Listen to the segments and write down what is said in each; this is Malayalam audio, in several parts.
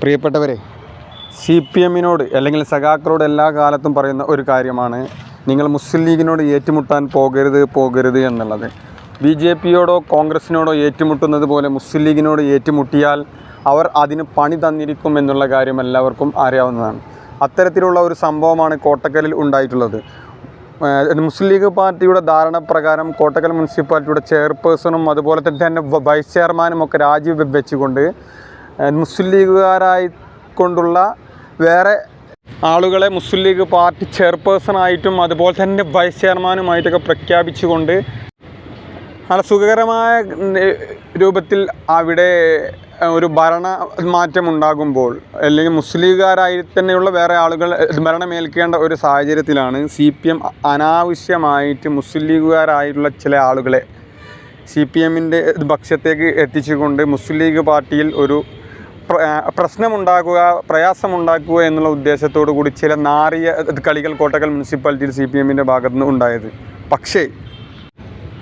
പ്രിയപ്പെട്ടവരെ സി പി എമ്മിനോട് അല്ലെങ്കിൽ സഖാക്കളോട് എല്ലാ കാലത്തും പറയുന്ന ഒരു കാര്യമാണ്. നിങ്ങൾ മുസ്ലിം ലീഗിനോട് ഏറ്റുമുട്ടാൻ പോകരുത് പോകരുത് എന്നുള്ളത്. ബി ജെ പിയോടോ കോൺഗ്രസിനോടോ ഏറ്റുമുട്ടുന്നത് പോലെ മുസ്ലിം ലീഗിനോട് ഏറ്റുമുട്ടിയാൽ അവർ അതിന് പണി തന്നിരിക്കും എന്നുള്ള കാര്യം എല്ലാവർക്കും അറിയാവുന്നതാണ്. അത്തരത്തിലുള്ള ഒരു സംഭവമാണ് കോട്ടക്കലിൽ ഉണ്ടായിട്ടുള്ളത്. മുസ്ലിം ലീഗ് പാർട്ടിയുടെ ധാരണ പ്രകാരം കോട്ടക്കൽ മുനിസിപ്പാലിറ്റിയുടെ ചെയർപേഴ്സണും അതുപോലെ തന്നെ വൈസ് ചെയർമാനും ഒക്കെ രാജി വെച്ചുകൊണ്ട് മുസ്ലിം ലീഗുകാരായി കൊണ്ടുള്ള വേറെ ആളുകളെ മുസ്ലിം ലീഗ് പാർട്ടി ചെയർപേഴ്സണായിട്ടും അതുപോലെ തന്നെ വൈസ് ചെയർമാനുമായിട്ടൊക്കെ പ്രഖ്യാപിച്ചുകൊണ്ട് നല്ല സുഖകരമായ രൂപത്തിൽ അവിടെ ഒരു ഭരണ മാറ്റം ഉണ്ടാകുമ്പോൾ അല്ലെങ്കിൽ ലീഗുകാരായി തന്നെയുള്ള വേറെ ആളുകൾ ഭരണമേൽക്കേണ്ട ഒരു സാഹചര്യത്തിലാണ് സി പി എം അനാവശ്യമായിട്ട് മുസ്ലിം ലീഗുകാരായിട്ടുള്ള ചില ആളുകളെ സി പി എമ്മിന്റെ പക്ഷത്തേക്ക് എത്തിച്ചുകൊണ്ട് മുസ്ലിം ലീഗ് പാർട്ടിയിൽ ഒരു പ്രശ്നമുണ്ടാക്കുക പ്രയാസമുണ്ടാക്കുക എന്നുള്ള ഉദ്ദേശത്തോടു കൂടി ചില നാറിയ കളികൾ കോട്ടക്കൽ മുനിസിപ്പാലിറ്റിയിൽ സി പി എമ്മിന്റെ ഭാഗത്തു നിന്ന് ഉണ്ടായത്. പക്ഷേ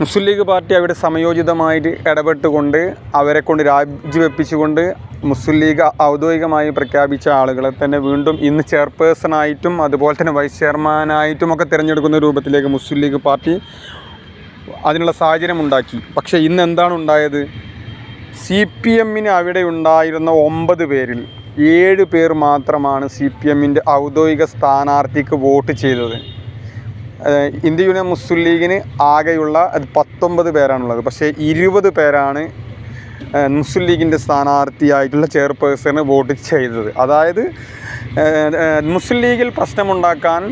മുസ്ലിം ലീഗ് പാർട്ടി അവിടെ സമയോചിതമായിട്ട് ഇടപെട്ടുകൊണ്ട് അവരെ കൊണ്ട് രാജിവെപ്പിച്ചുകൊണ്ട് മുസ്ലിം ലീഗ് ഔദ്യോഗികമായി പ്രഖ്യാപിച്ച ആളുകളെ തന്നെ വീണ്ടും ഇന്ന് ചെയർപേഴ്സണായിട്ടും അതുപോലെ തന്നെ വൈസ് ചെയർമാനായിട്ടും ഒക്കെ തിരഞ്ഞെടുക്കുന്ന രൂപത്തിലേക്ക് മുസ്ലിം ലീഗ് പാർട്ടി അതിനുള്ള സാഹചര്യം ഉണ്ടാക്കി പക്ഷേ ഇന്ന് എന്താണ് ഉണ്ടായത്? സി പി എമ്മിന് അവിടെ ഉണ്ടായിരുന്ന ഒമ്പത് പേരിൽ ഏഴ് പേർ മാത്രമാണ് സി പി എമ്മിന്റെ ഔദ്യോഗിക സ്ഥാനാർത്ഥിക്ക് വോട്ട് ചെയ്തത്. ഇന്ത്യ യൂണിയൻ മുസ്ലിം ലീഗിന് ആകെയുള്ള പത്തൊമ്പത് പേരാണുള്ളത്. പക്ഷേ ഇരുപത് പേരാണ് മുസ്ലിം ലീഗിന്റെ സ്ഥാനാർത്ഥിയായിട്ടുള്ള ചെയർപേഴ്സണ് വോട്ട് ചെയ്തത്. അതായത് മുസ്ലിം ലീഗിൽ പ്രശ്നമുണ്ടാക്കാൻ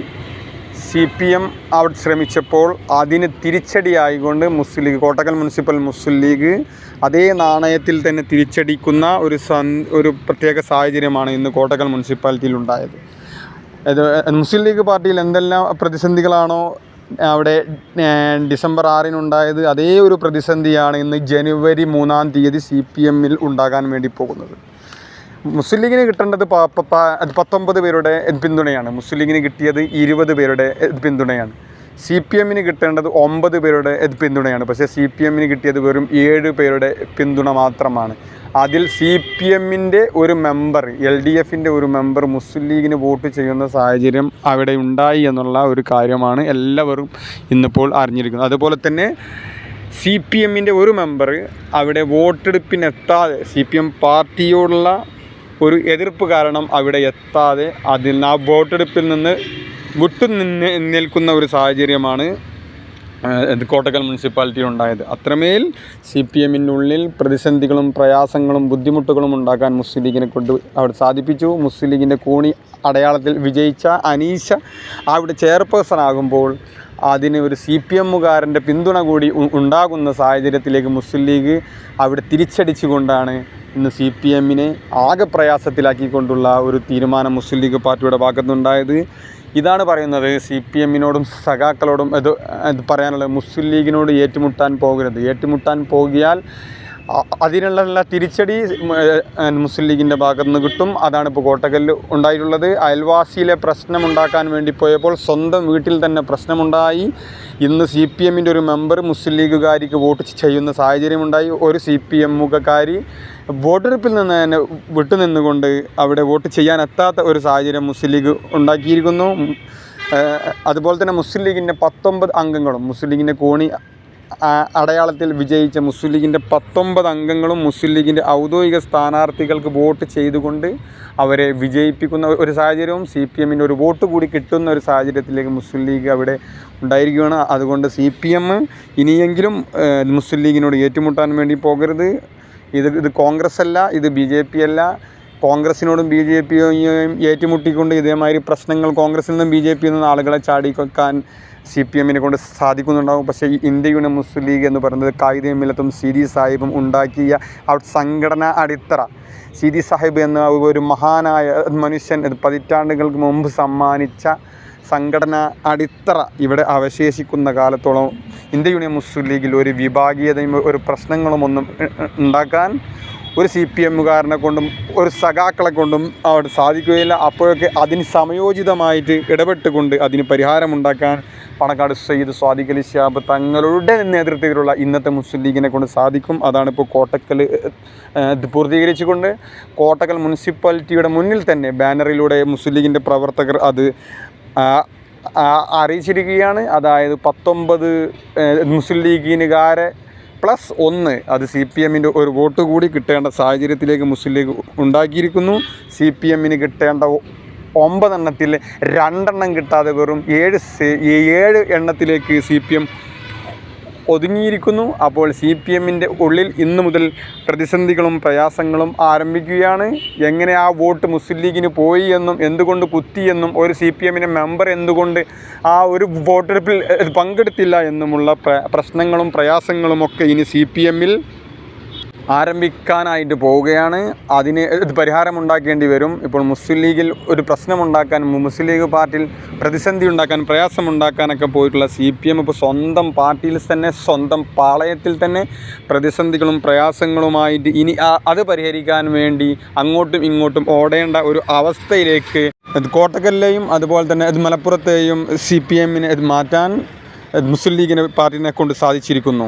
സി പി എം അവിടെ ശ്രമിച്ചപ്പോൾ അതിന് തിരിച്ചടിയായിക്കൊണ്ട് മുസ്ലിം ലീഗ് കോട്ടക്കൽ മുനിസിപ്പൽ മുസ്ലിം ലീഗ് അതേ നാണയത്തിൽ തന്നെ തിരിച്ചടിക്കുന്ന ഒരു സൻ ഒരു പ്രത്യേക സാഹചര്യമാണ് ഇന്ന് കോട്ടക്കൽ മുനിസിപ്പാലിറ്റിയിൽ ഉണ്ടായത് മുസ്ലിം ലീഗ് പാർട്ടിയിൽ എന്തെല്ലാം പ്രതിസന്ധികളാണോ അവിടെ ഡിസംബർ ആറിനുണ്ടായത് അതേ ഒരു പ്രതിസന്ധിയാണ് ഇന്ന് ജനുവരി മൂന്നാം തീയതി സി പി എമ്മിൽ ഉണ്ടാകാൻ വേണ്ടി പോകുന്നത്. മുസ്ലിം ലീഗിന് കിട്ടേണ്ടത് പത്തൊമ്പത് പേരുടെ പിന്തുണയാണ്. മുസ്ലിം ലീഗിന് കിട്ടിയത് ഇരുപത് പേരുടെ പിന്തുണയാണ്. സി പി എമ്മിന് കിട്ടേണ്ടത് ഒമ്പത് പേരുടെ പിന്തുണയാണ്. പക്ഷേ സി പി എമ്മിന് കിട്ടിയത് വെറും ഏഴ് പേരുടെ പിന്തുണ മാത്രമാണ്. അതിൽ സി പി എമ്മിന്റെ ഒരു മെമ്പർ എൽ ഡി എഫിന്റെ ഒരു മെമ്പർ മുസ്ലിം ലീഗിന് വോട്ട് ചെയ്യുന്ന സാഹചര്യം അവിടെ ഉണ്ടായി എന്നുള്ള ഒരു കാര്യമാണ് എല്ലാവരും ഇന്നിപ്പോൾ അറിഞ്ഞിരിക്കുന്നത്. അതുപോലെ തന്നെ സി പി എമ്മിന്റെ ഒരു മെമ്പർ അവിടെ വോട്ടെടുപ്പിനെത്താതെ സി പി എം പാർട്ടിയോടുള്ള ഒരു എതിർപ്പ് കാരണം അവിടെ എത്താതെ അതിൽ ആ വോട്ടെടുപ്പിൽ നിന്ന് വിട്ടു നിന്ന് നിൽക്കുന്ന ഒരു സാഹചര്യമാണ് കോട്ടക്കൽ മുനിസിപ്പാലിറ്റിയിൽ ഉണ്ടായത്. അത്രമേൽ സി പി എമ്മിന്റെ ഉള്ളിൽ പ്രതിസന്ധികളും പ്രയാസങ്ങളും ബുദ്ധിമുട്ടുകളും ഉണ്ടാക്കാൻ മുസ്ലിം ലീഗിനെ കൊണ്ട് അവിടെ സാധിപ്പിച്ചു. മുസ്ലിം ലീഗിന്റെ കോണി അടയാളത്തിൽ വിജയിച്ച അനീഷ അവിടെ ചെയർപേഴ്സൺ ആകുമ്പോൾ അതിന് ഒരു സി പി എമ്മുകാരന്റെ പിന്തുണ കൂടി ഉണ്ടാകുന്ന സാഹചര്യത്തിലേക്ക് മുസ്ലിം ലീഗ് അവിടെ തിരിച്ചടിച്ചുകൊണ്ടാണ് ഇന്ന് സി പി എമ്മിനെ ആകെ പ്രയാസത്തിലാക്കിക്കൊണ്ടുള്ള ഒരു തീരുമാനം മുസ്ലിം ലീഗ് പാർട്ടിയുടെ ഭാഗത്തുനിന്നുണ്ടായത്. ഇതാണ് പറയുന്നത് സി പി എമ്മിനോടും സഖാക്കളോടും ഇത് പറയാനുള്ളത്. മുസ്ലിം ലീഗിനോട് ഏറ്റുമുട്ടാൻ പോകരുത്. ഏറ്റുമുട്ടാൻ പോകിയാൽ അതിനുള്ള തിരിച്ചടി മുസ്ലിം ലീഗിന്റെ ഭാഗത്തു നിന്ന് കിട്ടും. അതാണ് ഇപ്പോൾ കോട്ടക്കല്ല് ഉണ്ടായിട്ടുള്ളത്. അയൽവാസിയിലെ പ്രശ്നമുണ്ടാക്കാൻ വേണ്ടി പോയപ്പോൾ സ്വന്തം വീട്ടിൽ തന്നെ പ്രശ്നമുണ്ടായി. ഇന്ന് സി പി എമ്മിന്റെ ഒരു മെമ്പർ മുസ്ലിം ലീഗുകാരിക്ക് വോട്ട് ചെയ്യുന്ന സാഹചര്യമുണ്ടായി. ഒരു സി പി എമ്മുകാരി വോട്ടെടുപ്പിൽ നിന്ന് തന്നെ വിട്ടുനിന്നുകൊണ്ട് അവിടെ വോട്ട് ചെയ്യാൻ എത്താത്ത ഒരു സാഹചര്യം മുസ്ലിം ലീഗ് ഉണ്ടാക്കിയിരിക്കുന്നു. അതുപോലെ തന്നെ മുസ്ലിം ലീഗിന്റെ പത്തൊമ്പത് അംഗങ്ങളും മുസ്ലിം ലീഗിന്റെ കോണി അടയാളത്തിൽ വിജയിച്ച മുസ്ലിം ലീഗിന്റെ പത്തൊമ്പത് അംഗങ്ങളും മുസ്ലിം ലീഗിന്റെ ഔദ്യോഗിക സ്ഥാനാർത്ഥികൾക്ക് വോട്ട് ചെയ്തുകൊണ്ട് അവരെ വിജയിപ്പിക്കുന്ന ഒരു സാഹചര്യവും സി പി എമ്മിന്റെ ഒരു വോട്ട് കൂടി കിട്ടുന്ന ഒരു സാഹചര്യത്തിലേക്ക് മുസ്ലിം ലീഗ് അവിടെ ഉണ്ടായിരിക്കുകയാണ്. അതുകൊണ്ട് സി പി എം ഇനിയെങ്കിലും മുസ്ലിം ലീഗിനോട് ഏറ്റുമുട്ടാൻ വേണ്ടി പോകരുത്. ഇത് ഇത് കോൺഗ്രസ് അല്ല ഇത് ബി ജെ പി അല്ല കോൺഗ്രസിനോടും ബി ജെ പിയും ഏറ്റുമുട്ടിക്കൊണ്ട് ഇതേമാതിരി പ്രശ്നങ്ങൾ കോൺഗ്രസിൽ നിന്നും ബി ജെ പിയിൽ നിന്നും ആളുകളെ ചാടിക്കൊക്കാൻ സി പി എമ്മിനെ കൊണ്ട് സാധിക്കുന്നുണ്ടാകും പക്ഷേ ഈ ഇന്ത്യയുടെ മുസ്ലിം ലീഗ് എന്ന് പറയുന്നത് കായിക മില്ലത്തും സിരി സാഹിബും ഉണ്ടാക്കിയ ആ സംഘടന അടിത്തറ. സിരി സാഹിബ് എന്ന ഒരു മഹാനായ മനുഷ്യൻ പതിറ്റാണ്ടുകൾക്ക് മുമ്പ് സമ്മാനിച്ച സംഘടന അടിത്തറ ഇവിടെ അവശേഷിക്കുന്ന കാലത്തോളം ഇന്ത്യ യൂണിയൻ മുസ്ലിം ലീഗിൽ ഒരു വിഭാഗീയതയും ഒരു പ്രശ്നങ്ങളും ഒന്നും ഉണ്ടാക്കാൻ ഒരു സി പി എമ്മുകാരനെ കൊണ്ടും ഒരു സഖാക്കളെ കൊണ്ടും അവിടെ സാധിക്കുകയില്ല. അപ്പോഴൊക്കെ അതിന് സമയോചിതമായിട്ട് ഇടപെട്ടുകൊണ്ട് അതിന് പരിഹാരമുണ്ടാക്കാൻ പണക്കാട് സയ്യിദ് സ്വാദിഖ് അലി ഷിഹാബ് തങ്ങളുടെ നേതൃത്വത്തിലുള്ള ഇന്നത്തെ മുസ്ലിം ലീഗിനെ കൊണ്ട് സാധിക്കും. അതാണ് ഇപ്പോൾ കോട്ടക്കൽ പൂർത്തീകരിച്ചുകൊണ്ട് കോട്ടക്കൽ മുനിസിപ്പാലിറ്റിയുടെ മുന്നിൽ തന്നെ ബാനറിലൂടെ മുസ്ലിം ലീഗിന്റെ പ്രവർത്തകർ അത് അറിയിച്ചിരിക്കുകയാണ്. അതായത് പത്തൊമ്പത് മുസ്ലിം ലീഗിനുകാരെ പ്ലസ് ഒന്ന് അത് സി പി എമ്മിന്റെ ഒരു വോട്ട് കൂടി കിട്ടേണ്ട സാഹചര്യത്തിലേക്ക് മുസ്ലിം ലീഗ് ഉണ്ടാക്കിയിരിക്കുന്നു. സി പി എമ്മിന് കിട്ടേണ്ട ഒമ്പതെണ്ണത്തിൽ രണ്ടെണ്ണം കിട്ടാതെ വെറും ഏഴ് ഏഴ് എണ്ണത്തിലേക്ക് സി പി എം ഒതുങ്ങിയിരിക്കുന്നു. അപ്പോൾ സി പി എമ്മിന്റെ ഉള്ളിൽ ഇന്നു മുതൽ പ്രതിസന്ധികളും പ്രയാസങ്ങളും ആരംഭിക്കുകയാണ്. എങ്ങനെ ആ വോട്ട് മുസ്ലിം ലീഗിന് പോയി എന്നും എന്തുകൊണ്ട് കുത്തിയെന്നും ഒരു സി പി എമ്മിന്റെ മെമ്പർ എന്തുകൊണ്ട് ആ ഒരു വോട്ടെടുപ്പിൽ പങ്കെടുത്തില്ല എന്നുമുള്ള പ്രശ്നങ്ങളും പ്രയാസങ്ങളും ഒക്കെ ഇനി സി പി എമ്മിൽ ആരംഭിക്കാനായിട്ട് പോവുകയാണ്. അതിന് പരിഹാരം ഉണ്ടാക്കേണ്ടി വരും. ഇപ്പോൾ മുസ്ലിം ലീഗിൽ ഒരു പ്രശ്നമുണ്ടാക്കാൻ മുസ്ലിം ലീഗ് പാർട്ടിയിൽ പ്രതിസന്ധി ഉണ്ടാക്കാൻ പ്രയാസമുണ്ടാക്കാനൊക്കെ പോയിട്ടുള്ള സി പി എം ഇപ്പോൾ സ്വന്തം പാർട്ടിയിൽ തന്നെ സ്വന്തം പാളയത്തിൽ തന്നെ പ്രതിസന്ധികളും പ്രയാസങ്ങളുമായിട്ട് ഇനി അത് പരിഹരിക്കാൻ വേണ്ടി അങ്ങോട്ടും ഇങ്ങോട്ടും ഓടേണ്ട ഒരു അവസ്ഥയിലേക്ക് കോട്ടക്കല്ലേയും അതുപോലെ തന്നെ മലപ്പുറത്തെയും സി പി എമ്മിനെ മാറ്റാൻ മുസ്ലിം ലീഗിനെ പാർട്ടിനെ കൊണ്ട് സാധിച്ചിരിക്കുന്നു.